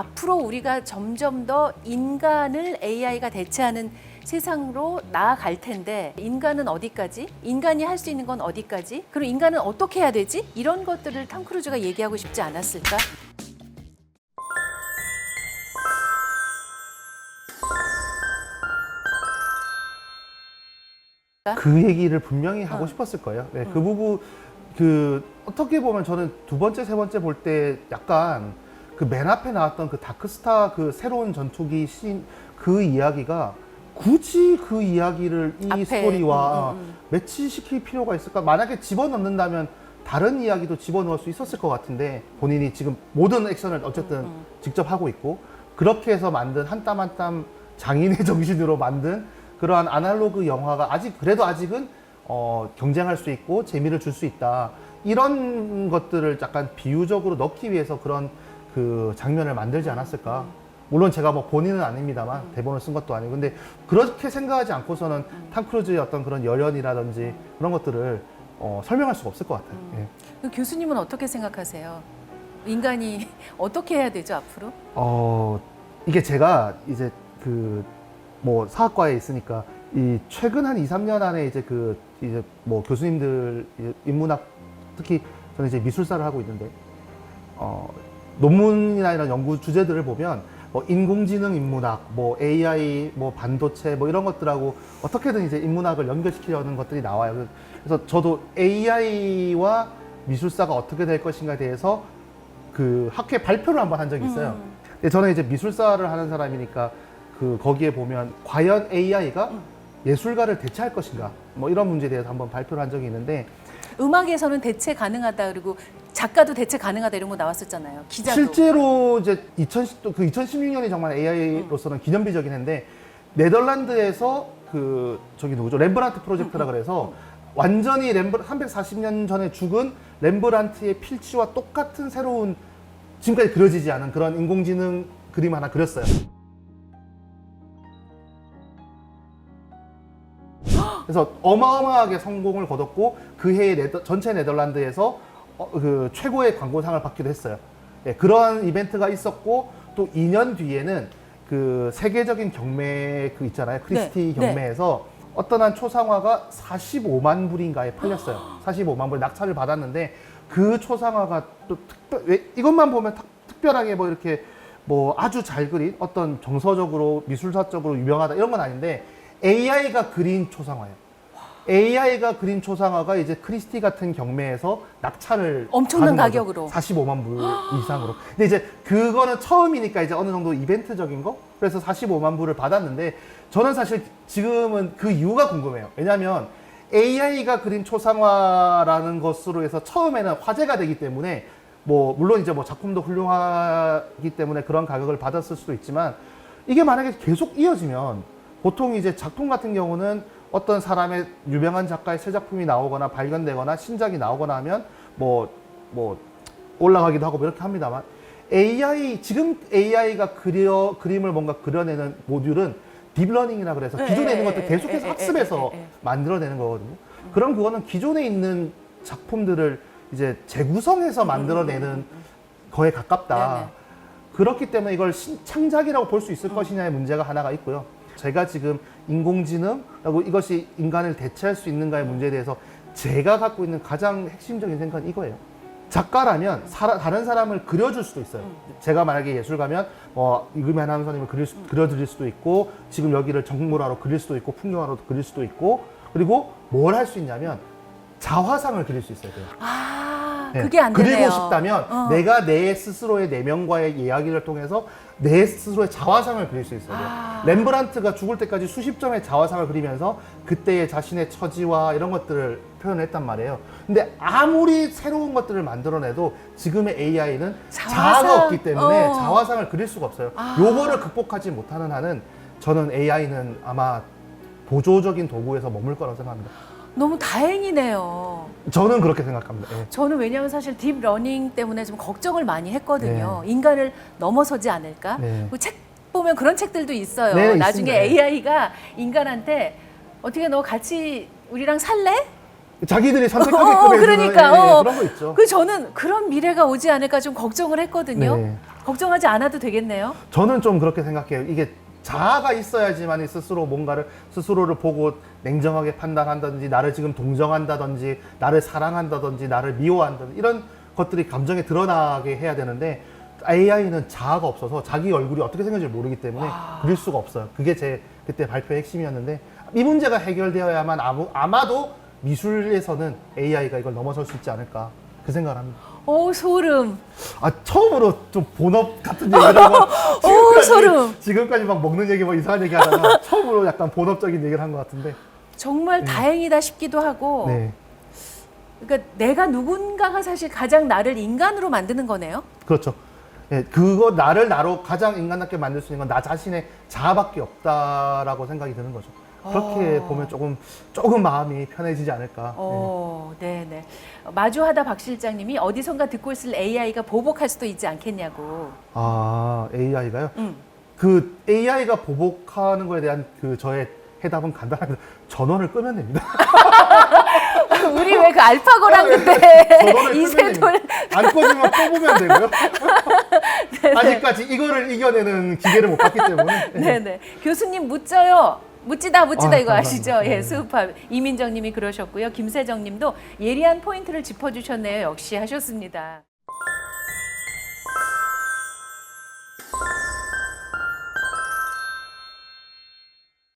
앞으로 우리가 점점 더 인간을 AI가 대체하는 세상으로 나아갈 텐데 인간은 어디까지? 인간이 할 수 있는 건 어디까지? 그리고 인간은 어떻게 해야 되지? 이런 것들을 탐 크루즈가 얘기하고 싶지 않았을까? 그 얘기를 분명히 하고 어. 싶었을 거예요. 네, 그 부분 그 어떻게 보면 저는 두 번째 세 번째 볼 때 약간 그 맨 앞에 나왔던 그 다크스타 그 새로운 전투기 신 그 이야기가 굳이 그 이야기를 이 앞에, 스토리와 음, 음, 음. 매치시킬 필요가 있을까? 만약에 집어넣는다면 다른 이야기도 집어넣을 수 있었을 것 같은데 본인이 지금 모든 액션을 어쨌든 음, 직접 하고 있고 그렇게 해서 만든 한 땀 한 땀 장인의 정신으로 만든 그러한 아날로그 영화가 아직 그래도 아직은 어, 경쟁할 수 있고 재미를 줄 수 있다 이런 것들을 약간 비유적으로 넣기 위해서 그런 그 장면을 만들지 않았을까 물론 제가 뭐 본인은 아닙니다만 대본을 쓴 것도 아니고 근데 그렇게 생각하지 않고서는 탐 크루즈의 어떤 그런 열연이라든지 그런 것들을 어, 설명할 수가 없을 것 같아요. 예. 그 교수님은 어떻게 생각하세요? 인간이 어떻게 해야 되죠 앞으로? 어 이게 제가 이제 그 뭐 사학과에 있으니까 이 최근 한 2, 3년 안에 이제 그 이제 뭐 교수님들 이제 인문학 특히 저는 이제 미술사를 하고 있는데 어 논문이나 이런 연구 주제들을 보면 뭐 인공지능 인문학, 뭐 AI, 뭐 반도체 뭐 이런 것들하고 어떻게든 이제 인문학을 연결시키려는 것들이 나와요. 그래서 저도 AI와 미술사가 어떻게 될 것인가에 대해서 그 학회 발표를 한번 한 적이 있어요. 음. 근데 저는 이제 미술사를 하는 사람이니까 그 거기에 보면 과연 AI가 예술가를 대체할 것인가 뭐 이런 문제에 대해서 한번 발표를 한 적이 있는데 음악에서는 대체 가능하다 그리고 작가도 대체 가능하다 이런 거 나왔었잖아요. 기자도. 실제로 이제 2010, 그 2016년이 정말 AI로서는 기념비적인 해인데 네덜란드에서 그 저기 누구죠 렘브란트 프로젝트라 그래서 완전히 렘브 340년 전에 죽은 렘브란트의 필치와 똑같은 새로운 지금까지 그려지지 않은 그런 인공지능 그림 하나 그렸어요. 그래서 어마어마하게 성공을 거뒀고 그 해에 네더- 전체 네덜란드에서 어, 그 최고의 광고상을 받기도 했어요. 예, 그런 이벤트가 있었고 또 2년 뒤에는 그 세계적인 경매 그 있잖아요. 크리스티 네, 경매에서 어떤 한 초상화가 45만 불인가에 팔렸어요. 45만 불 낙찰을 받았는데 그 초상화가 또 특별 왜 이것만 보면 탁- 특별하게 뭐 이렇게 뭐 아주 잘 그린 어떤 정서적으로 미술사적으로 유명하다 이런 건 아닌데 AI가 그린 초상화예요. AI가 그린 초상화가 이제 크리스티 같은 경매에서 낙찰을 엄청난 받은 거죠. 가격으로. 45만 불 이상으로. 근데 이제 그거는 처음이니까 이제 어느 정도 이벤트적인 거? 그래서 45만 불을 받았는데 저는 사실 지금은 그 이유가 궁금해요. 왜냐하면 AI가 그린 초상화라는 것으로 해서 처음에는 화제가 되기 때문에 뭐 물론 이제 뭐 작품도 훌륭하기 때문에 그런 가격을 받았을 수도 있지만 이게 만약에 계속 이어지면 보통 이제 작품 같은 경우는 어떤 사람의 유명한 작가의 새 작품이 나오거나 발견되거나 신작이 나오거나 하면 뭐뭐 올라가기도 하고 뭐 이렇게 합니다만 AI 지금 AI가 그려 그림을 뭔가 그려내는 모듈은 딥러닝이라 그래서 예, 기존에 예, 있는 것들 예, 계속해서 학습해서. 만들어내는 거거든요. 그럼 그거는 기존에 있는 작품들을 이제 재구성해서 만들어내는 거에 가깝다. 음. 그렇기 때문에 이걸 신- 창작이라고 볼 수 있을 것이냐의 문제가 하나가 있고요. 제가 지금 인공지능하고 이것이 인간을 대체할 수 있는가의 문제에 대해서 제가 갖고 있는 가장 핵심적인 생각은 이거예요. 작가라면 사라- 다른 사람을 그려줄 수도 있어요. 제가 만약에 예술가면 뭐 이금현 아나운서님을 그릴 수- 그려드릴 수도 있고 지금 여기를 정물화로 그릴 수도 있고 풍경화로 그릴 수도 있고 그리고 뭘 할 수 있냐면 자화상을 그릴 수 있어야 돼요. 아, 네. 그게 안 되네요. 그리고 싶다면 어. 내가 내 스스로의 내면과의 이야기를 통해서 내 스스로의 자화상을 그릴 수 있어요. 아. 렘브란트가 죽을 때까지 수십 점의 자화상을 그리면서 그때의 자신의 처지와 이런 것들을 표현했단 말이에요. 근데 아무리 새로운 것들을 만들어내도 지금의 AI는 자화상. 자아가 없기 때문에 어. 자화상을 그릴 수가 없어요. 아. 요거를 극복하지 못하는 한은 저는 AI는 아마 보조적인 도구에서 머물 거라고 생각합니다. 너무 다행이네요. 저는 그렇게 생각합니다. 예. 저는 왜냐하면 사실 딥 러닝 때문에 좀 걱정을 많이 했거든요. 네. 인간을 넘어서지 않을까? 네. 그책 보면 그런 책들도 있어요. 네, 나중에 있습니다. AI가 인간한테 어떻게 너 같이 우리랑 살래? 자기들이 선택하게끔 어, 해주는 그러니까, 예, 예, 어. 그런 거 있죠. 그 저는 그런 미래가 오지 않을까 좀 걱정을 했거든요. 네. 걱정하지 않아도 되겠네요. 저는 좀 그렇게 생각해요. 이게 자아가 있어야지만 스스로 뭔가를 스스로를 보고 냉정하게 판단한다든지 나를 지금 동정한다든지 나를 사랑한다든지 나를 미워한다든지 이런 것들이 감정에 드러나게 해야 되는데 AI는 자아가 없어서 자기 얼굴이 어떻게 생겼는지 모르기 때문에 그릴 수가 없어요. 그게 제 그때 발표의 핵심이었는데 이 문제가 해결되어야만 아무, 아마도 미술에서는 AI가 이걸 넘어설 수 있지 않을까 그 생각을 합니다. 오 소름. 아 처음으로 좀 본업 같은 얘기를 하고 오 소름. 지금까지 막 먹는 얘기 뭐 이상한 얘기 하다가 처음으로 약간 본업적인 얘기를 한 것 같은데 정말 다행이다 싶기도 하고. 네 그러니까 내가 누군가가 사실 가장 나를 인간으로 만드는 거네요. 그렇죠 예, 그거 나를 나로 가장 인간답게 만들 수 있는 건 나 자신의 자아밖에 없다라고 생각이 드는 거죠 그렇게 어. 보면 조금 조금 마음이 편해지지 않을까 네. 어, 네, 네. 마주하다 박 실장님이 어디선가 듣고 있을 AI가 보복할 수도 있지 않겠냐고. 아 AI가요 음. 그 AI가 보복하는 거에 대한 그 저의 해답은 간단합니다 전원을 끄면 됩니다 우리 왜 그 알파고랑 그때 이세돌. 안 꺼지면 뽑으면 되고요 아직까지 이거를 이겨내는 기계를 못 봤기 때문에 네, 네. 교수님 묻져요. 묻지다 묻지다 아, 이거 아시죠? 감사합니다. 예, 네. 수우파 이민정 님이 그러셨고요. 김세정 님도 예리한 포인트를 짚어 주셨네요. 역시 하셨습니다.